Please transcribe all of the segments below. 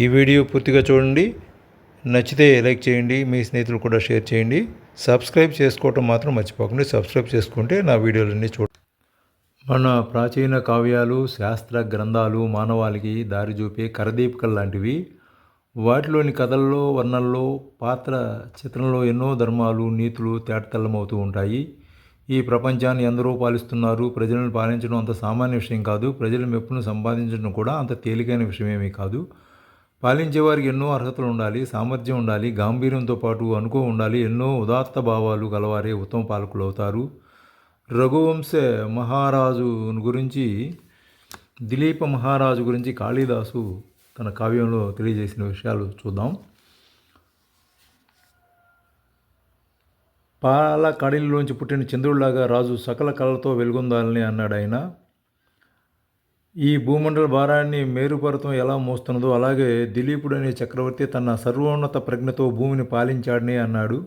ఈ వీడియో పూర్తిగా చూడండి. నచ్చితే లైక్ చేయండి. మీ స్నేహితులు కూడా షేర్ చేయండి. సబ్స్క్రైబ్ చేసుకోవటం మాత్రం మర్చిపోకండి. సబ్స్క్రైబ్ చేసుకుంటే నా వీడియోలన్నీ చూడ మన ప్రాచీన కావ్యాలు శాస్త్ర గ్రంథాలు మానవాళికి దారి చూపే కరదీపికలు లాంటివి. వాటిలోని కథల్లో వర్ణల్లో పాత్ర చిత్రంలో ఎన్నో ధర్మాలు నీతులు తేటతెల్లమవుతూ ఉంటాయి. ఈ ప్రపంచాన్ని ఎందరో పాలిస్తున్నారు. ప్రజలను పాలించడం అంత సామాన్య విషయం కాదు. ప్రజల మెప్పును సంపాదించడం కూడా అంత తేలికైన విషయమేమీ కాదు. పాలించేవారికి ఎన్నో అర్హతలు ఉండాలి సామర్థ్యం ఉండాలి గాంభీర్యంతో పాటు అనుకో ఉండాలి ఎన్నో ఉదాత్త భావాలు గలవారే ఉత్తమ పాలకులు అవుతారు రఘువంశ మహారాజు గురించి దిలీప మహారాజు గురించి కాళిదాసు తన కావ్యంలో తెలియజేసిన విషయాలు చూద్దాం. పాల కడిలోంచి పుట్టిన చంద్రుడిలాగా రాజు సకల కళలతో వెలుగొందాలని అన్నాడు ఆయన ఈ భూమండల భారాన్ని మేరుపర్వతం ఎలా మోస్తున్నదో అలాగే దిలీపుడు అనే చక్రవర్తి తన సర్వోన్నత ప్రజ్ఞతో భూమిని పాలించాడని అన్నాడు.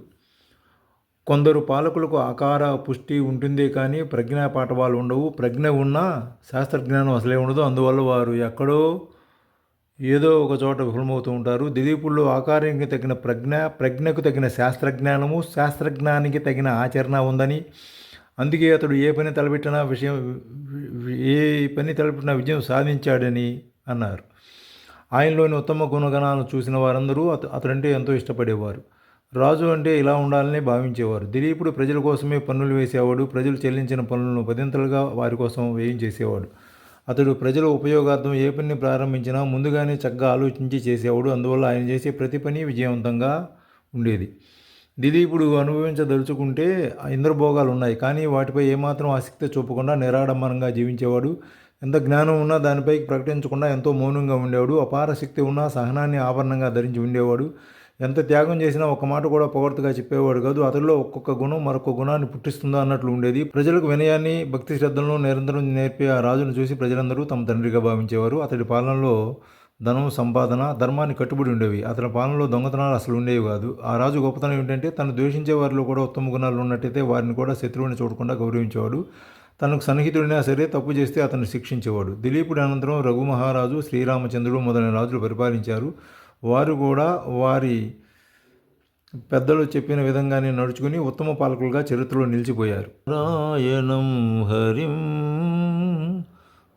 కొందరు పాలకులకు ఆకార పుష్టి ఉంటుంది కానీ ప్రజ్ఞా పాఠవాలు ఉండవు. ప్రజ్ఞ ఉన్నా శాస్త్రజ్ఞానం అసలే ఉండదు. అందువల్ల వారు ఎక్కడో ఏదో ఒక చోట విఫలమవుతూ ఉంటారు. దిలీపుల్లో ఆకారానికి తగిన ప్రజ్ఞ ప్రజ్ఞకు తగిన శాస్త్రజ్ఞానము శాస్త్రజ్ఞానికి తగిన ఆచరణ ఉందని. అందుకే అతడు ఏ పని తలబెట్టినా విషయం ఏ పని తలపెట్టినా విజయం సాధించాడని అన్నారు. ఆయనలోని ఉత్తమ గుణగణాలను చూసిన వారందరూ అత అతడంటే ఎంతో ఇష్టపడేవారు. రాజు అంటే ఇలా ఉండాలని భావించేవారు. దిలీపుడు ప్రజల కోసమే పన్నులు వేసేవాడు. ప్రజలు చెల్లించిన పనులను పదింతలుగా వారి కోసం వేయించేసేవాడు అతడు ప్రజల ఉపయోగార్థం ఏ పని ప్రారంభించినా ముందుగానే చక్కగా ఆలోచించి చేసేవాడు. అందువల్ల ఆయన చేసే ప్రతి పని విజయవంతంగా ఉండేది. దిలీపుడు అనుభవించదలుచుకుంటే ఇంద్రభోగాలు ఉన్నాయి. కానీ వాటిపై ఏమాత్రం ఆసక్తి చూపకుండా నిరాడంబరంగా జీవించేవాడు. ఎంత జ్ఞానం ఉన్నా దానిపై ప్రకటించకుండా ఎంతో మౌనంగా ఉండేవాడు. అపార శక్తి ఉన్నా సహనాన్ని ఆభరణంగా ధరించి ఉండేవాడు. ఎంత త్యాగం చేసినా ఒక మాట కూడా పొగడ్తగా చెప్పేవాడు కాదు. అతడిలో ఒక్కొక్క గుణం మరొక గుణాన్ని పుట్టిస్తుందా అన్నట్లు ఉండేది. ప్రజలకు వినయాన్ని భక్తి శ్రద్ధలను నిరంతరం నేర్పే ఆ రాజును చూసి ప్రజలందరూ తమ తండ్రిగా భావించేవారు. అతడి పాలనలో ధనం సంపాదన ధర్మాన్ని కట్టుబడి ఉండేవి. అతని పాలనలో దొంగతనాలు అసలు ఉండేవి కాదు. ఆ రాజు గొప్పతనం ఏంటంటే తను ద్వేషించే వారిలో కూడా ఉత్తమ గుణాలు ఉన్నట్టయితే వారిని కూడా శత్రువుని చూడకుండా గౌరవించేవాడు. తనకు సన్నిహితుడైనా సరే తప్పు చేస్తే అతన్ని శిక్షించేవాడు. దిలీపుడి అనంతరం రఘు మహారాజు శ్రీరామచంద్రుడు మొదలైన రాజులు పరిపాలించారు. వారు కూడా వారి పెద్దలు చెప్పిన విధంగానే నడుచుకుని ఉత్తమ పాలకులుగా చరిత్రలో నిలిచిపోయారు. రాయణం హరిం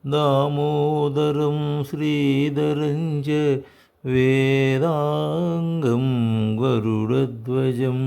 ദാമോദരം ശ്രീധരഞ്ച വേദാംഗം ഗരുഡധ്വജം